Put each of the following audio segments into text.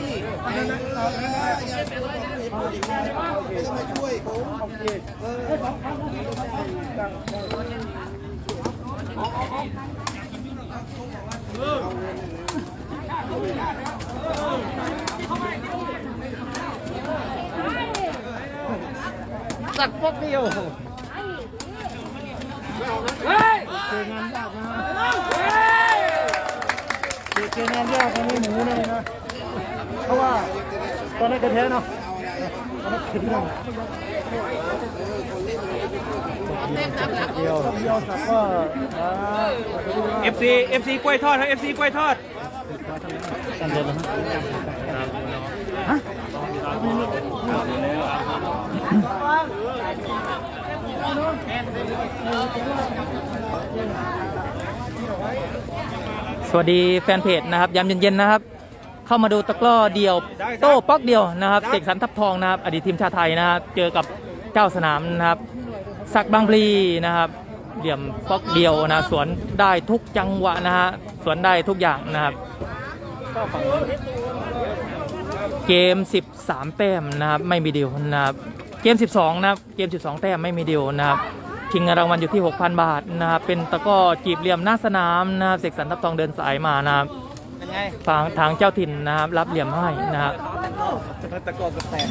ดิไม่ต้องมาช่วยผมสักพวกเดียวเจองานยากนะเจเจองานยากอันนี้หมูเลยนะ เพราะว่าตอนนั้นกระเทเนาะตอนนั้นขึ้นหนึ่งเดียวเดียวสักก็อ่าเอฟซีเอฟซีกล้วยทอดครับเอฟซีกล้วยทอดกันเดียวนะฮะสวัสดีแฟนเพจนะครับยามเย็นๆนะครับ เข้ามาดูตะกร้อเดียว โต้ป๊อกเดียวนะครับเสกสรรทับทองนะครับ อดีตทีมชาติไทยนะครับเจอกับเจ้าสนามนะครับสักบางพลีนะครับเหลี่ยมป๊อกเดียวนะสวนได้ทุกจังหวะนะฮะสวนได้ทุกอย่างนะครับเกม 13 แต้มนะครับไม่มีเดียวนะครับเกม 12 นะครับเกม 12 แต้มไม่มีเดียวนะครับชิงเงินรางวัลอยู่ที่ 6,000 บาทนะครับเป็นตะกร้อจีบเหลี่ยมหน้าสนามนะครับเสกสรรทับทองเดินสายมานะครับ ทางทางเจ้าถิ่นนะครับรับเหลี่ยมให้นะครับตะกอนแตก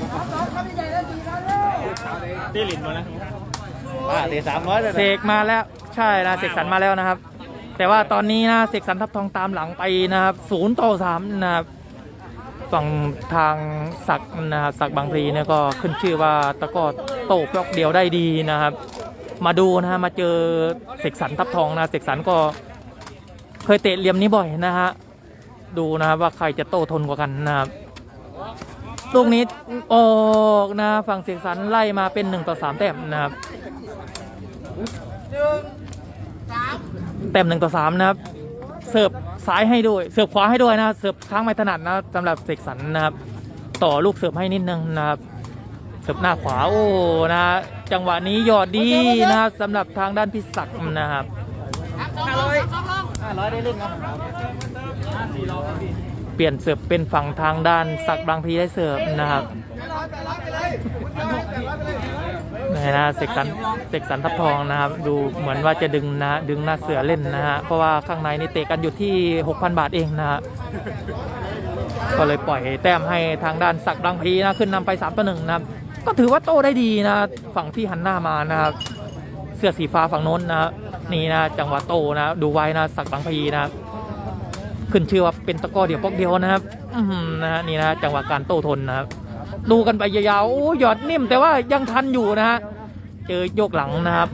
ตีหลินมานะป้าเดี๋ยวสามร้อยเลยเสกมาแล้วใช่นะเสกสรรมาแล้วนะครับ แต่ว่าตอนนี้นะเสกสรรทับทองตามหลังไปนะครับศูนย์ต่อสามนะครับฝั่งทางศักดิ์นะครับศักดิ์บางพลีเนี่ยก็ขึ้นชื่อว่าตะกร้อโตปลอกเดียวได้ดีนะครับ มาดูนะฮะมาเจอเสกสรรทับทองนะเสกสรรก็เคยเตะเหลี่ยมนี้บ่อยนะฮะ ดูนะครับว่าใครจะโต้ทนกว่ากันนะครับลูกนี้ออกนะฝั่งเสกสรรไล่มาเป็น1ต่อ3แต้มนะครับแต้มหนึ่งต่อสามนะครับ เสิร์ฟซ้ายให้ด้วย เสิร์ฟขวาให้ด้วยนะเสิร์ฟค้างไม่ถนัดนะสำหรับเสกสรรนะครับ ต่อลูกเสิร์ฟให้นิดนึงนะครับ เสิร์ฟหน้าขวาโอ้นะจังหวะนี้ยอดดีนะครับสำหรับทางด้านพิศักนะครับห้าร้อยห้าร้อยได้เล่นครับ เปลี่ยนเสิร์ฟเป็นฝั่งทางด้านศักบางพีได้เสิร์ฟนะครับนี่นะเสกสรรเสกสรรทับทองนะครับดูเหมือนว่าจะดึงนะดึงหน้าเสือเล่นนะฮะเพราะว่าข้างในนี่เตะกันอยู่ที่ 6,000 บาทเองนะฮะก็เลยปล่อยแต้มให้ทางด้านศักบางพีนะขึ้นนำไป3ต่อหนึ่งนะครับก็ถือว่าโตได้ดีนะฝั่งที่หันหน้ามานะครับเสื้อสีฟ้าฝั่งโน้นนะนี่นะจังหวะโตนะดูไว้นะศักบางพีนะครับ ขึ้นชื่อว่าเป็นตะก้อเดียวปอกเดียวนะครับอือหือนะฮะนี่นะจังหวะการโต้ทนนะครับดูกันไปยาวๆโอ้หยอดนิ่มแต่ว่ายังทันอยู่นะฮะเจอโยกหลังนะครับ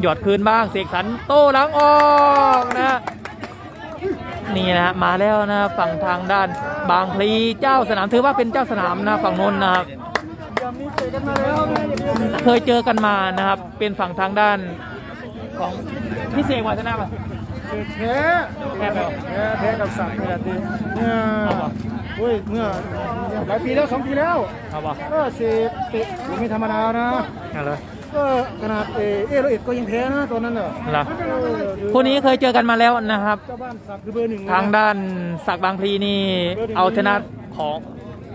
หยอดคืนบ้างเสกสรรโต้หลังออกนะฮะนี่นะมาแล้วนะฝั่งทางด้านบางพลีเจ้าสนามถือว่าเป็นเจ้าสนามนะฝั่งโน้นนะครับเจอกันมาแล้วเคยเจอกันมานะครับ เป็นฝั่งทางด้านของพี่เสกวัฒนาป่ะ เจอแพ้แพ้ไปเหรอแพ้แพ้กับสักนี่แหละทีเมื่ออาเหรอเฮ้ยเมื่อหลายปีแล้วสองปีแล้วเอาป่ก็เสพเตะยังไม่ธรรมดานะอาเลยก็ขนาดเอเอโรเอ็ดก็ยังแพ้นะตอนนั้นเหรอเหรอคู่นี้เคยเจอกันมาแล้วนะครับทางด้านศักดิ์บางพลีนี่เอาชนะของ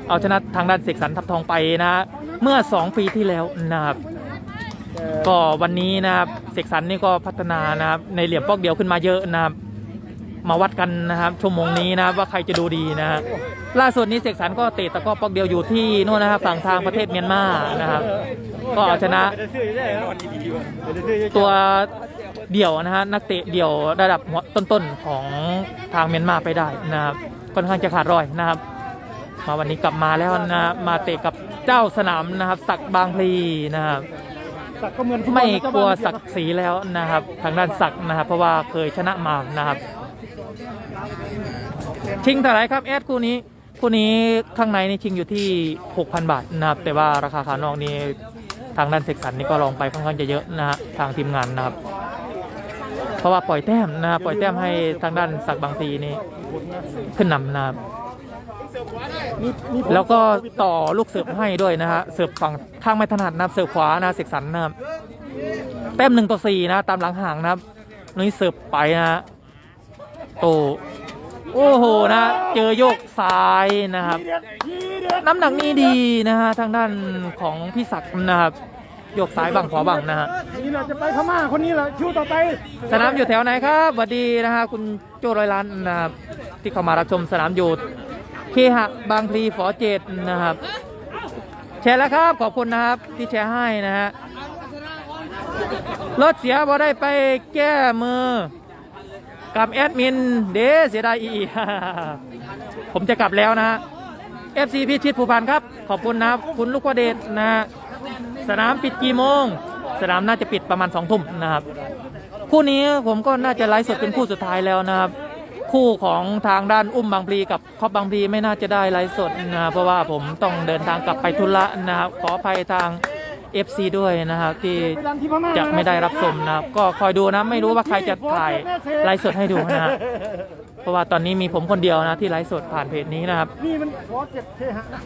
เอาชนะทางด้านเสกสรรทับทองไปนะ เมื่อ 2 ปีที่แล้วนะครับ ก็วันนี้นะครับเสกสรรนี่ก็พัฒนานะครับ ในเหลี่ยมปอกเดียวขึ้นมาเยอะนะครับ มาวัดกันนะครับชั่วโมงนี้นะครับว่าใครจะดูดีนะครับล่าสุดนี้เสกสรรก็เตะตะก้อปอกเดียวอยู่ที่โน่นนะครับฝั่งทางประเทศเมียนมานะครับ ก็เอาชนะ ตัวเดี่ยวนะฮะนักเตะเดี่ยวระดับหัวต้นๆของทางเมียนมาไปได้นะครับค่อนข้างจะขาดรอยนะครับ มาวันนี้กลับมาแล้วนะมาเตะกับเจ้าสนามนะครับศักบางพลีนะครับ ไม่นะเจ้ากลัวบ้านศักดิ์ศรีแล้วนะครับ ทางด้านศักดิ์นะครับ เพราะว่าเคยชนะมานะครับ ชิงเท่าไหรครับแอดคู่นี้คู่นี้ข้างในนี่ชิงอยู่ที่ 6,000 บาทนะครับ แต่ว่าราคาขานอกนี่ทางด้านเสกสรรนี่ก็ลองไปค่อนข้างจะเยอะนะฮะทางทีมงานนะครับ เพราะว่าปล่อยแต้มนะครับปล่อยแต้มให้ทางด้านศักดิ์บางพลีนี่ขึ้นนำนะครับมีมีผ แล้วก็ต่อลูกเสิร์ฟให้ด้วยนะฮะ เสิร์ฟฝั่งข้างไม่ถนัดนะเสิร์ฟขวานะเสกสรรนะครับแต้มหนึ่งต่อสี่นะ ตามหลังห่างนะครับนี่เสิร์ฟไปนะฮะโต โอ้โหนะ เจอโยกซ้ายนะครับ น้ำหนักนี่ดีนะฮะทางด้านของพี่ศักดิ์นะครับโยกซ้ายบังขวาบังนะฮะนี่แหละจะไปพม่าคนนี้แหละคิวต่อไป สนามอยู่แถวไหนครับสวัสดีนะฮะคุณโจ้ร้อยล้านนะครับที่เข้ามารับชมสนามอยู่ เคหะบางพลีฝอเจดนะครับ แชร์แล้วครับขอบคุณนะครับที่แชร์ให้นะฮะรถเสียพอได้ไปแก้มือ กับแอดมิน เดเสียดายอีผมจะกลับแล้วนะฮะ FC พิชิตภูพานครับ ขอบคุณนะครับ คุณลูกวเดชนะฮะสนามปิดกี่โมง สนามน่าจะปิดประมาณสองทุ่มนะครับ คู่นี้ผมก็น่าจะไลฟ์สดเป็นคู่สุดท้ายแล้วนะครับ คู่ของทางด้านอุ้มบางพลีกับครอบบางพลีไม่น่าจะได้ไลฟ์สดนะเพราะว่าผมต้องเดินทางกลับไปธุระนะครับขออภัยทาง FC ด้วยนะครับที่ไปดันที่พม่าจะไม่ได้รับชมนะครับก็คอยดูนะไม่รู้ว่าใครจะถ่ายไลฟ์สดให้ดูนะเพราะว่าตอนนี้มีผมคนเดียวนะที่ไลฟ์สดผ่านเพจนี้นะครับนี่มันฟอเจ็ดเคหะนะ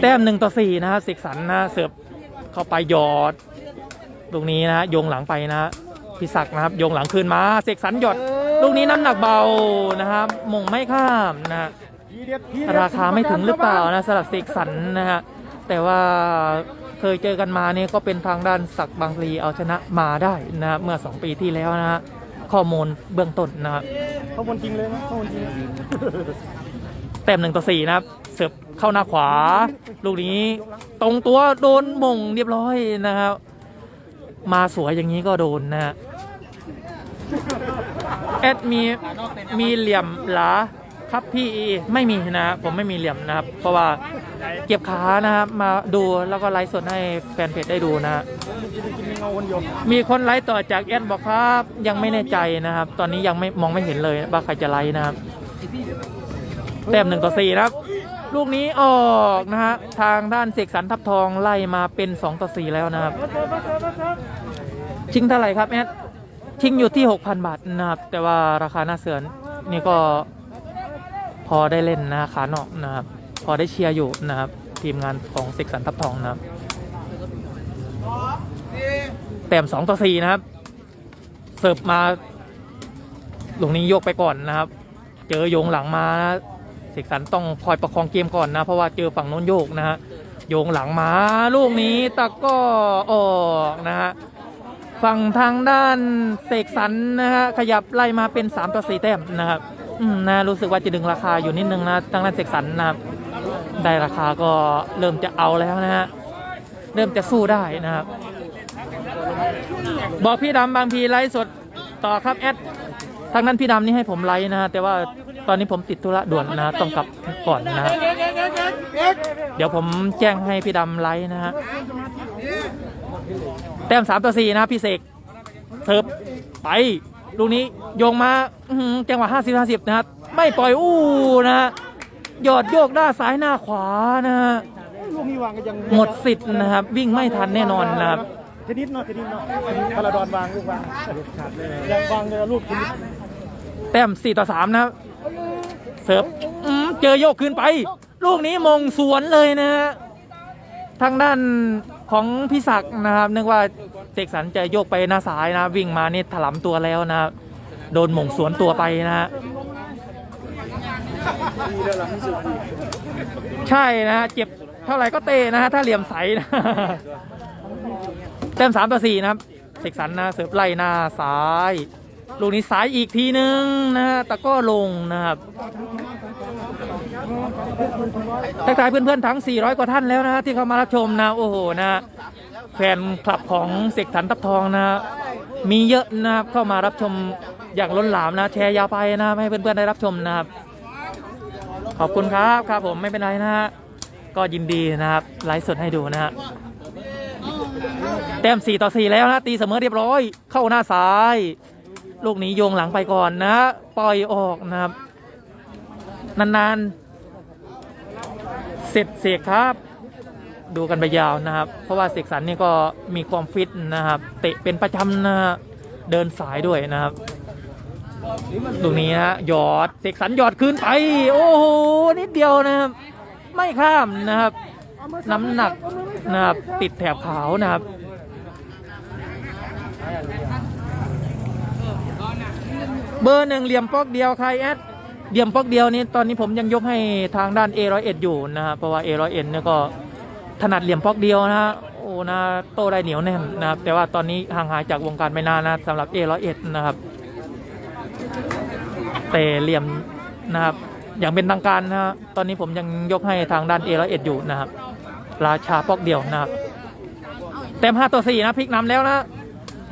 แต้มหนึ่งต่อสี่นะครับเสกสรรนะเสิร์ฟ เข้าไปหยอด ตรงนี้นะโยงหลังไปนะพิศักดิ์นะครับโยงหลังคืนมาเสกสรรหยอดลูกนี้น้ำหนักเบานะครับมงไม่ข้ามนะทีเด็ดทีเด็ดราคาไม่ถึงหรือเปล่านะสำหรับเสกสรรนะฮะแต่ว่าเคยเจอกันมาเนี่ยก็เป็นทางด้านศักดิ์บางพลีเอาชนะมาได้นะเมื่อ 2 ปีที่แล้วนะฮะข้อมูลเบื้องต้นนะครับข้อมูลจริงเลยนะข้อมูลจริงแต้มหนึ่งต่อสี่นะครับเสิร์ฟ เข้าหน้าขวา ลูกนี้ตรงตัวโดนมงเรียบร้อยนะครับ มาสวยอย่างนี้ก็โดนนะฮะแอดมีมีเหลี่ยมหรอครับพี่ไม่มีนะครับผมไม่มีเหลี่ยมนะครับ เพราะว่าเก็บขานะครับมาดูแล้วก็ไลฟ์สดให้แฟนเพจได้ดูนะฮะมีคนไลฟ์ต่อจากแอดบอกครับยังไม่แน่ใจนะครับ ตอนนี้ยังไม่มองไม่เห็นเลยว่าใครจะไลฟ์นะครับแต้มหนึ่งต่อสี่นะครับ ลูกนี้ออกนะฮะทางด้านเสกสรรทับทองไล่มาเป็น2ต่อ4แล้วนะครับ ชิงเท่าไหร่ครับแอดชิงอยู่ที่ 6,000 บาทนะครับแต่ว่าราคาหน้าเสือนนี่ก็พอได้เล่นนะขานอกนะครับพอได้เชียร์อยู่นะครับทีมงานของเสกสรรทับทองนะครับแต้ม2ต่อ4นะครับเสิร์ฟมาลูกนี้โยกไปก่อนนะครับ เจอโยงหลังมานะ กสรรต้องคอยประคองเกมก่อนนะ เพราะว่าเจอฝั่งโน้นโยกนะฮะโยงหลังมาลูกนี้ตะก็ออกนะฮะฝั่งทางด้านเสกสรรนะฮะขยับไล่มาเป็น3ต่อ4แต้มนะครับอืมนะรู้สึกว่าจะดึงราคาอยู่นิดนึงนะทางด้านเสกสรรนะครับได้ราคาก็เริ่มจะเอาแล้วนะฮะเริ่มจะสู้ได้นะครับ บอกพี่ดำบางทีไลฟ์สดต่อครับแอดทางนั้นพี่ดำนี่ให้ผมไลฟ์นะฮะแต่ว่า ตอนนี้ผมติดธุระด่วนนะต้องกลับก่อนนะฮะเดี๋ยวผมแจ้งให้พี่ดำไลฟ์นะฮะแต้มสามต่อสี่นะพี่เสกเสิร์ฟไปลูกนี้โยงมาอื้อหือจังหวะห้าสิบห้าสิบนะครับไม่ปล่อยอู้นะฮะหยอดโยกหน้าซ้ายหน้าขวานะฮะลูกนี้วางก็ยังหมดสิทธิ์นะครับ วิ่งไม่ทันแน่นอนนะครับเทนนิสเนาะเทนนิสเนาะพาราดอนวางลูกวางขาดเลยยังวางเลยลูกเทนนิสแต้ม4ต่อ3นะครับ เสิร์ฟเจอโยกขึ้นไป ลูกนี้มงสวนเลยนะฮะทางด้านของพี่ศักนะครับนึกว่าเสกสรรจะโยกไปหน้าซ้ายนะ วิ่งมานี่ถลำตัวแล้วนะโดนมงสวนตัวไปนะฮะใช่นะ เจ็บเท่าไหร่ก็เตะนะฮะถ้าเหลี่ยมใสนะแต้มสามต่อสี่นะครับเสกสรรนะเสิร์ฟไล่หน้าซ้าย ลูกนี้ซ้ายอีกทีนึงนะฮะตะก็ลงนะครับทักทายเพื่อนๆทั้ง 400 กว่าท่านแล้วนะฮะที่เข้ามารับชมนะโอ้โหนะแฟนคลับของเสกสรรทับทองนะฮะมีเยอะนะครับเข้ามารับชมอย่างล้นหลามนะ แชร์ยาวไปนะให้เพื่อนๆได้รับชมนะครับ ขอบคุณครับครับผมไม่เป็นไรนะฮะก็ยินดีนะครับไลฟ์สดให้ดูนะฮะแต้ม4ต่อ4แล้วนะตีเสมอเรียบร้อย เข้าหน้าซ้าย ลูกนี้โยงหลังไปก่อนนะ ปล่อยออกนะครับ นานๆ เสร็จเสกครับ ดูกันไปยาวนะครับ เพราะว่าเสกสรรนี่ก็มีความฟิตนะครับ เตะเป็นประจำนะฮะเดินสายด้วยนะครับลูกนี้ฮะหยอดเสกสรรหยอดคืนไป โอ้โหนิดเดียวนะครับ ไม่ข้ามนะครับ น้ำหนักนะครับ ติดแถบขาวนะครับ เบอร์หนึ่งเหลี่ยมปอกเดียวใครแอดเหลี่ยมปอกเดียวนี้ตอนนี้ผมยังยกให้ทางด้าน A101 อยู่นะฮะเพราะว่า A101 เนี่ยก็ถนัดเหลี่ยมปอกเดียวนะฮะโอ้นะโตได้เหนียวแน่นนะครับแต่ว่าตอนนี้ห่างหายจากวงการไปนานนะสำหรับ A101 นะครับแต่เหลี่ยมนะครับอย่างเป็นทางการนะฮะตอนนี้ผมยังยกให้ทางด้าน A101 อยู่นะครับราชาปอกเดียวนะครับเต็ม5ต่อ4นะพลิกนำแล้วนะ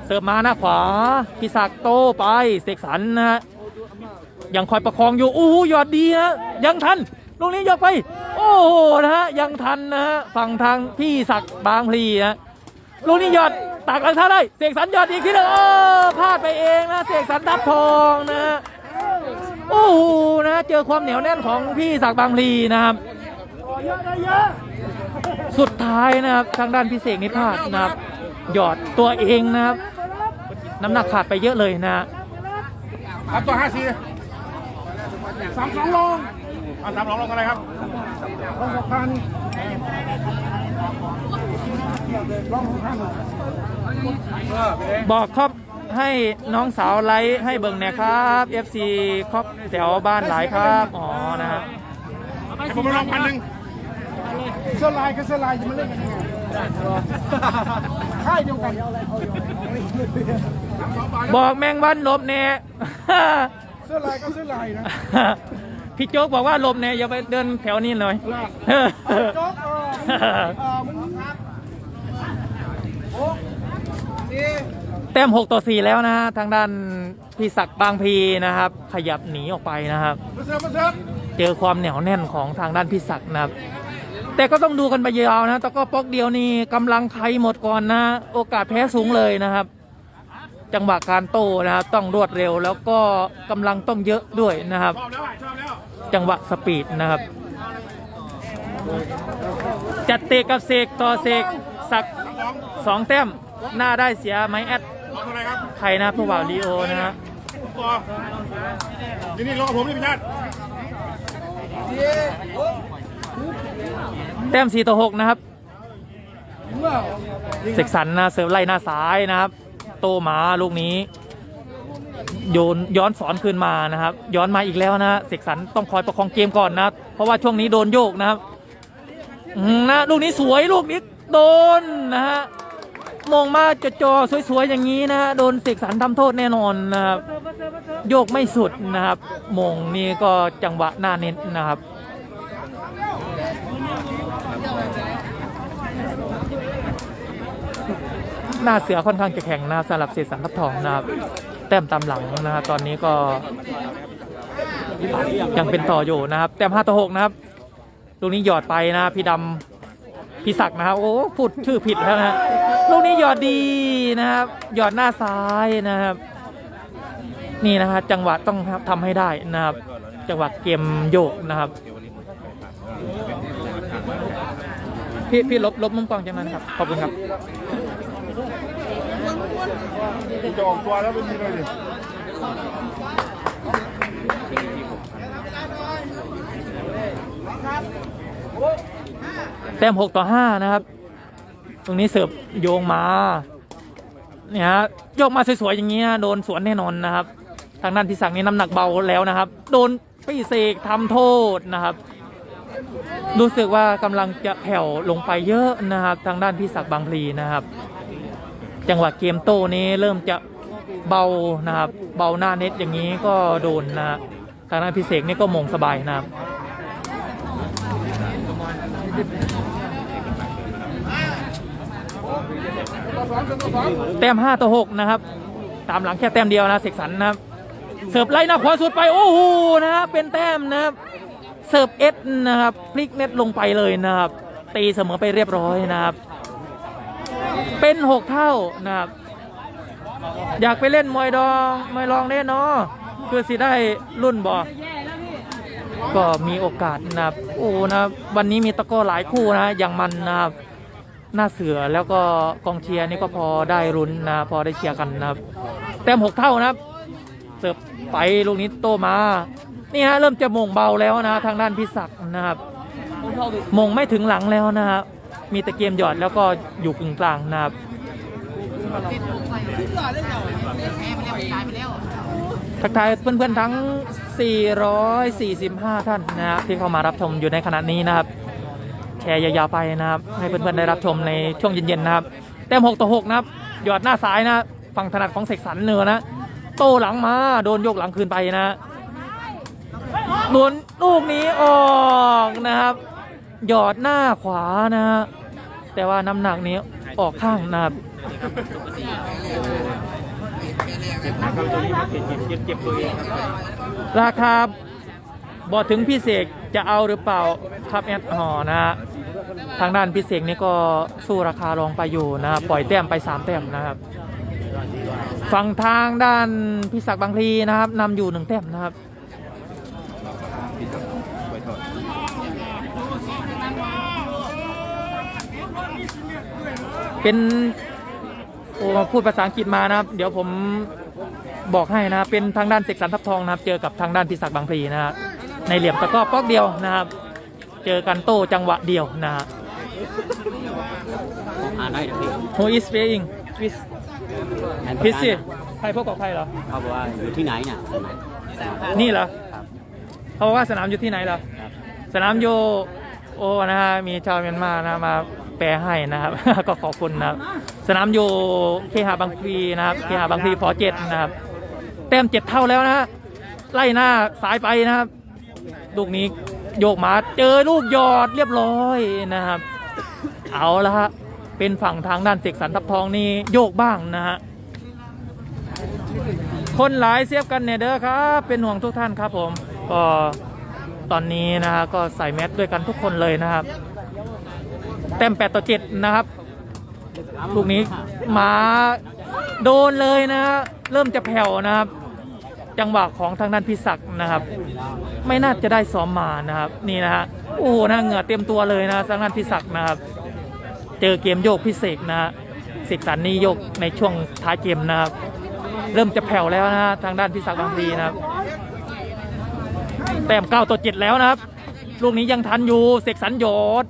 เสิร์ฟมาหน้าขวาพิศักโตไปเสกสรรนะฮะยังคอยประคองอยู่โอ้โหยอดดีฮะยังทันลูกนี้ยกไป โอ้โหนะฮะยังทันนะฮะฝั่งทางพี่ศักดิ์บางพลีนะลูกนี้ยอดตักหลังท้าได้เสกสรรยอดอีกทีหนึงเออพลาดไปเองนะเสกสรรทับทองนะฮะโอ้โหนะเจอความเหนียวแน่นของพี่ศักดิ์บางพลีนะครับสุดท้ายนะครับทางด้านพิเศษนี่พลาดนะครับหยอดตัวเองนะครับ น้ำหนักขาดไปเยอะเลยนะฮะครับตัวห้าสี่สามสองลงเอาสามสองลงอะไรครับลงหกพันลงหกพันบอกครับให้น้องสาวไลค์ให้เบิ่งหนะครับ FC ครอบแถวบ้านหลายครับ อ๋อนะฮะให้ผมมาลงพันหนึ่งเสื้อลายกับเสื้อลายจะมาเล่นกันยังไงค่ายเดียวกัน บอกแมงวันหลบแน่เสื้อลายก็เสื้อลายนะพี่โจ๊กบอกว่าหลบแน่อย่าไปเดินแถวนี้เลยโจ๊กเออเออมึงแต้ม 6 ต่อ 4 แล้วนะฮะทางด้านพี่ศักดิ์บางพีนะครับ ขยับหนีออกไปนะครับมาเสิร์ฟมาเสิร์ฟเจอความเหนียวแน่นของทางด้านพิศักดิ์นะครับ แต่ก็ต้องดูกันไปยาวนะตะกร้อป๊อกเดียวนี่กำลังใครหมดก่อนนะ โอกาสแพ้สูงเลยนะครับ จังหวะการโต้นะครับต้องรวดเร็วแล้วก็กำลังต้องเยอะด้วยนะครับชอบแล้วอะชอบแล้วจังหวะสปีดนะครับ จัดเตะกับเสกต่อเสกสักสองสองแต้มหน้าได้เสียไหมแอดลงเท่าไหร่ครับใครนะผู้บ่าวลีโอนะฮะตัวนี่นี่ลงกับผมนี่พี่ชาติแต้ม4ต่อ6นะครับเสกสรรนะเสิร์ฟไล่หน้าซ้ายนะครับโตหมาลูกนี้ โยนย้อนสอนคืนมานะครับ ย้อนมาอีกแล้วนะเสกสรรต้องคอยประคองเกมก่อนนะ เพราะว่าช่วงนี้โดนโยกนะครับนะลูกนี้สวยลูกนี้โดนนะฮะมองมาจะจอๆสวยๆอย่างนี้นะโดนเสกสรรทำโทษแน่นอนนะครับโยกไม่สุดนะครับมงนี่ก็จังหวะหน้าเน้นนะครับ หน้าเสือค่อนข้างจะแข็งนะครับสำหรับเศษสันทับทองนะครับ แต้มตามหลังนะครับตอนนี้ก็ยังเป็นต่ออยู่นะครับ แต้มห้าต่อหกนะครับลูกนี้หยอดไปนะพี่ดำพี่ศักด์นะครับ โอ้พูดชื่อผิดแล้วนะลูกนี้หยอดดีนะครับ หยอดหน้าซ้ายนะครับ นี่นะฮะจังหวะต้องทำให้ได้นะครับ จังหวะเกมโยกนะครับ พี่พี่ลบลบมุมกล้องจากนั้นครับขอบคุณครับ จะออกตัวแล้วไม่มีเลยดิแต้ม6ต่อ5นะครับ ตรงนี้เสิร์ฟโยงมาเนี่ยฮะโยกมาสวยๆอย่างนี้โดนสวนแน่นอนนะครับ ทางด้านพิศักดิ์นี่น้ำหนักเบาแล้วนะครับ โดนพี่เสกทำโทษนะครับ รู้สึกว่ากำลังจะแผ่วลงไปเยอะนะครับ ทางด้านพิศักดิ์บางพลีนะครับ จังหวะเกมโต้นี้เริ่มจะเบานะครับ เบาหน้าเน็ตอย่างนี้ก็โดนนะทางด้านพิเศษนี่ก็มงสบายนะครับแต้ม5ต่อ6นะครับ ตามหลังแค่แต้มเดียวนะเสกสรรนะครับเสิร์ฟไล่หน้าขวาสุดไปโอ้โหนะครับ เป็นแต้มนะครับเสิร์ฟเอสนะครับพลิกเน็ตลงไปเลยนะครับ ตีเสมอไปเรียบร้อยนะครับ เป็น6เท่านะครับ อยากไปเล่นมวยดองมวยรองเล่นเนาะคือสิได้รุ่นบอก็มีโอกาสนะครับ โอ้นะวันนี้มีตะก้อหลายคู่นะอย่างมันนะครับหน้าเสือแล้วก็กองเชียร์นี่ก็พอได้รุนนะ พอได้เชียร์กันนะครับ แต้มหกเท่านะครับเสิร์ฟไปลูกนี้โตมานี่ฮะเริ่มจะมงเบาแล้วนะ ทางด้านพิศักนะครับมงไม่ถึงหลังแล้วนะครับ มีตะเกียมหยอดแล้วก็อยู่กึ่งกลางนะครับทักทายเพื่อนๆทั้ง 445 ท่านนะครับที่เข้ามารับชมอยู่ในขณะนี้นะครับ แชร์ยาวๆไปนะครับ ให้เพื่อนๆได้รับชมในช่วงเย็นๆนะครับ แต้ม 6 ต่อ 6 นะครับ หยอดหน้าซ้ายนะฝั่งถนัดของเสกสรรเนือนะ โตหลังมา โดนโยกหลังคืนไปนะโดนลูกนี้ออกนะครับ หยอดหน้าขวานะฮะ แต่ว่าน้ำหนักนี้ออกข้างนะครับราคาบอกถึงพี่เสกจะเอาหรือเปล่าครับแอดหอนะฮะทางด้านพี่เสกนี่ก็สู้ราคารองไปอยู่นะปล่อยแต้มไป3แต้มนะครับฝั่งทางด้านพี่ศักดิ์บางพลีนะครับนำอยู่หนึ่งแต้มนะครับ เป็นโอ้พูดภาษาอังกฤษมานะครับ เดี๋ยวผมบอกให้นะครับเป็นทางด้านเสกสรรทับทองนะครับ เจอกับทางด้านพิศักดิ์บางพลีนะครับในเหลี่ยมตะกร้อป๊อกเดียวนะครับ เจอกันโต้จังหวะเดียวนะฮะ อ่านได้พี่ Who is playing with พิซซี่ใครพบกับใครเหรอ เขาบอกว่าอยู่ที่ไหนเนี่ยสมัยนี่เหรอครับ เขาบอกว่าสนามอยู่ที่ไหนเหรอ ครับ สนามอยู่โอ้นะฮะมีชาวเมียนมานะมา แปลให้นะครับ ก็ขอบคุณนะครับสนามอยู่เคหะบางพลีนะครับเคหะบางพลีฟอเจ็ดนะครับแต้มเจ็ดเท่าแล้วนะฮะไล่หน้าสายไปนะครับลูกนี้โยกมาเจอลูกหยอดเรียบร้อยนะครับ เอาละฮะเป็นฝั่งทางด้านเสกสรรทับทองนี่โยกบ้างนะฮะคนหลายเสียบกันเนี่ยเด้อครับ เป็นห่วงทุกท่านครับผม ก็ตอนนี้นะฮะก็ใส่แมสด้วยกันทุกคนเลยนะครับ แต้ม8ต่อ7นะครับลูกนี้มาโดนเลยนะเริ่มจะแผ่วนะครับ จังหวะของทางด้านพิศักนะครับ ไม่น่าจะได้ซ้อมมานะครับ นี่นะฮะโอ้โหนะเหงื่อเต็มตัวเลยนะทางด้านพิศักนะครับ เจอเกมโยกพิเศษนะฮะเสกสรรนี่โยกในช่วงท้ายเกมนะครับ เริ่มจะแผ่วแล้วนะฮะทางด้านพิศักบางพีนะครับ แต้มเก้าต่อเจ็ดแล้วนะครับ ลูกนี้ยังทันอยู่เสกสรรหยด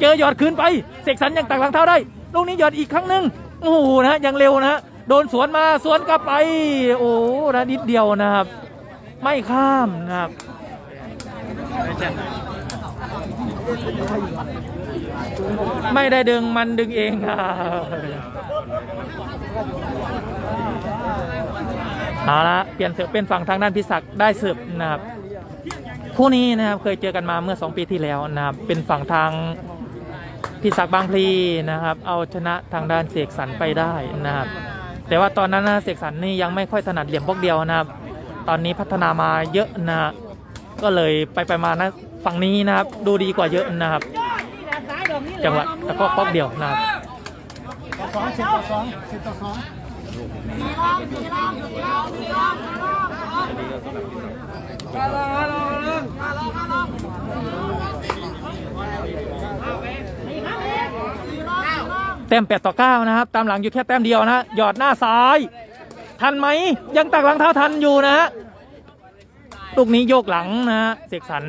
เจอหยอดคืนไปเสกสรรยังตักหลังเท้าได้ลูกนี้หยอดอีกครั้งหนึ่งโอ้โหนะยังเร็วนะโดนสวนมาสวนกลับไป โอ้โหนะนิดเดียวนะครับ ไม่ข้ามนะครับไม่ได้ดึงมันดึงเองครับเอาละเปลี่ยนเสือเป็นฝั่งทางด้านพิศักได้เสิร์ฟนะครับคู่นี้นะครับเคยเจอกันมาเมื่อ 2 ปีที่แล้วนะครับเป็นฝั่งทาง พิศักดิ์บางพลีนะครับ เอาชนะทางด้านเสกสรรไปได้นะครับ แต่ว่าตอนนั้นนะเสกสรรนี่ยังไม่ค่อยถนัดเหลี่ยมพวกเดียวนะครับ ตอนนี้พัฒนามาเยอะนะก็เลยไปไปมานะฝั่งนี้นะครับ ดูดีกว่าเยอะนะครับ จังหวะตะกร้อป๊อกเดียวนะครับสองสิบต่อสองสิบต่อสองแต้ม8ต่อ9นะครับ ตามหลังอยู่แค่แต้มเดียวนะหยอดหน้าซ้าย ทันไหม ยังตักหลังเท้าทันอยู่นะฮะลูกนี้โยกหลังนะฮะเสกสรร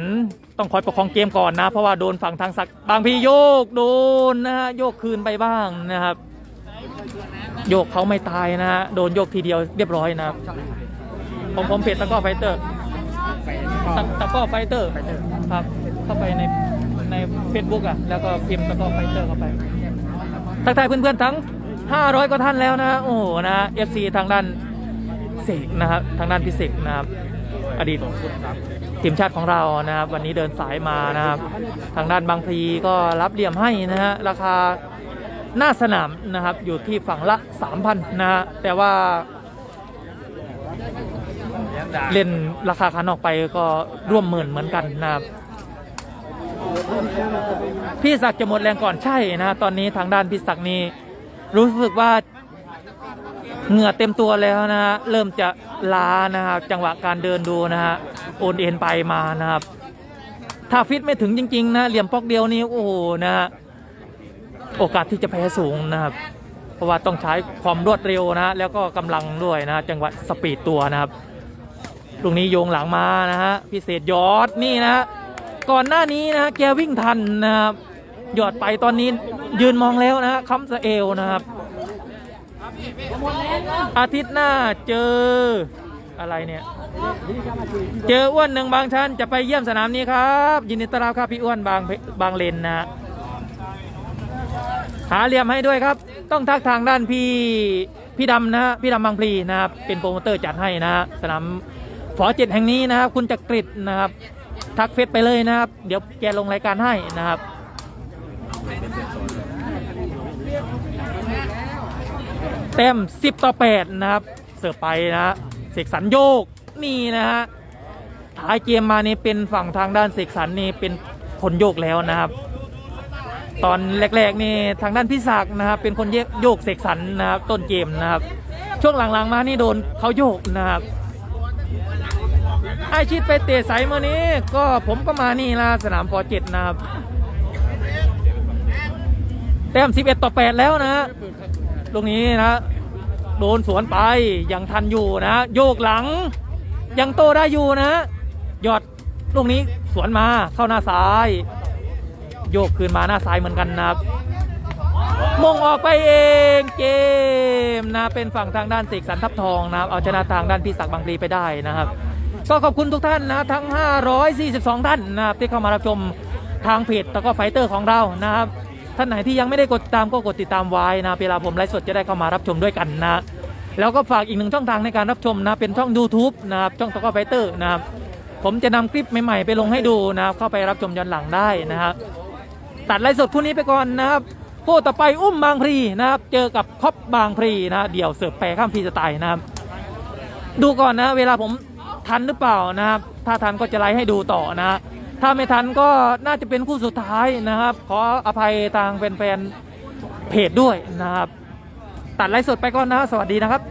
ต้องคอยประคองเกมก่อนนะ เพราะว่าโดนฝั่งทางสักบางพีโยกโดนนะฮะโยกคืนไปบ้างนะครับ โยกเขาไม่ตายนะฮะโดนโยกทีเดียวเรียบร้อยนะครับผมผมเพจตะก้อไฟเตอร์ตะตะก้อไฟเตอร์ครับเข้าไปในในเฟซบุ๊กอะแล้วก็พิมพ์ตะก้อไฟเตอร์เข้าไป ทักทายเพื่อนๆทั้ง 500กว่าท่านแล้วนะโอ้โหนะ FC ทางด้านเสกนะครับทางด้านพิเศษนะครับอดีตทีมชาติของเรานะครับ วันนี้เดินสายมานะครับ ทางด้านบางพลีก็รับเหลี่ยมให้นะฮะราคาหน้าสนามนะครับอยู่ที่ฝั่งละ 3,000นะฮะแต่ว่าเล่นราคาคันออกไปก็ร่วมหมื่นเหมือนกันนะครับ พี่ศักดิ์จะหมดแรงก่อนใช่นะตอนนี้ทางด้านพี่ศักดิ์นี่รู้สึกว่าเหงื่อเต็มตัวแล้วนะฮะเริ่มจะล้านะครับจังหวะการเดินดูนะฮะโอนเอ็นไปมานะครับ ถ้าฟิตไม่ถึงจริง ๆ นะเหลี่ยมปอกเดียวนี่โอ้โหนะฮะโอกาสที่จะแพ้สูงนะครับ เพราะว่าต้องใช้ความรวดเร็วนะแล้วก็กำลังด้วยนะจังหวะสปีดตัวนะครับตรงนี้โยงหลังมานะฮะพิเศษยอดนี่นะ ก่อนหน้านี้นะฮะแกวิ่งทันนะครับหยอดไปตอนนี้ยืนมองแล้วนะฮะคำสะเอวนะครับ อาทิตย์หน้าเจออะไรเนี่ย เจออ้วนหนึ่งบางชั้นจะไปเยี่ยมสนามนี้ครับ ยินดีต้อนรับครับพี่อ้วนบางบางเลนนะฮะหาเหลี่ยมให้ด้วยครับ ต้องทักทางด้านพี่พี่ดำนะฮะพี่ดำบางพลีนะครับเป็นโปรโมเตอร์จัดให้นะฮะสนามฝอเจ็ดแห่งนี้นะครับ คุณจักริดนะครับ ทักเฟซไปเลยนะครับ เดี๋ยวแกลงรายการให้นะครับเต็ม 10 ต่อ 8 นะครับ เสิร์ฟไปนะฮะเสกสรรโยกนี่นะฮะท้ายเกมมานี่เป็นฝั่งทางด้านเสกสรรนี่เป็นคนโยกแล้วนะครับ ตอนแรกๆนี่ทางด้านพิศักดิ์นะครับ เป็นคนโยกเสกสรรนะครับต้นเกมนะครับ ช่วงหลังๆมานี่โดนเขาโยกนะครับ ไอชิดไปเตะสายเมื่อนี้ ก็ผมก็มานี่ละสนามฟอร์เจ็ดนะครับแต้ม11ต่อ8แล้วนะตรงนี้นะโดนสวนไปยังทันอยู่นะ โยกหลัง ยังโตได้อยู่นะยอดลูกนี้สวนมาเข้าหน้าซ้าย โยกคืนมาหน้าซ้ายเหมือนกันนะครับมงออกไปเองเกมนะเป็นฝั่งทางด้านเสกสรรทับทองนะครับเอาชนะทางด้านพี่ศักดิ์บางพลีไปได้นะครับ ก็ขอบคุณทุกท่านนะทั้ง 542 ท่านนะครับที่เข้ามารับชมทางเพจตะก้อไฟเตอร์ของเรานะครับท่านไหนที่ยังไม่ได้กดติดตามก็กดติดตามไว้นะเวลาผมไลฟ์สดจะได้เข้ามารับชมด้วยกันนะ แล้วก็ฝากอีกหนึ่งช่องทางในการรับชมนะเป็นช่อง YouTube นะครับช่องตะก้อไฟเตอร์นะครับผมจะนำคลิปใหม่ๆไปลงให้ดูนะครับเข้าไปรับชมย้อนหลังได้นะครับตัดไลฟ์สดคู่นี้ไปก่อนนะครับคู่ต่อไปอุ้มบางพลีนะครับ เจอกับคอปบางพลีนะเดี่ยวเสิร์ฟแปรข้ามฟรีสไตล์นะครับ ดูก่อนนะ เวลาผม ทันหรือเปล่านะครับ ถ้าทันก็จะไลฟ์ให้ดูต่อนะ ถ้าไม่ทันก็น่าจะเป็นคู่สุดท้ายนะครับ ขออภัยทางแฟนๆเพจด้วยนะครับ ตัดไลฟ์สดไปก่อนนะ สวัสดีนะครับ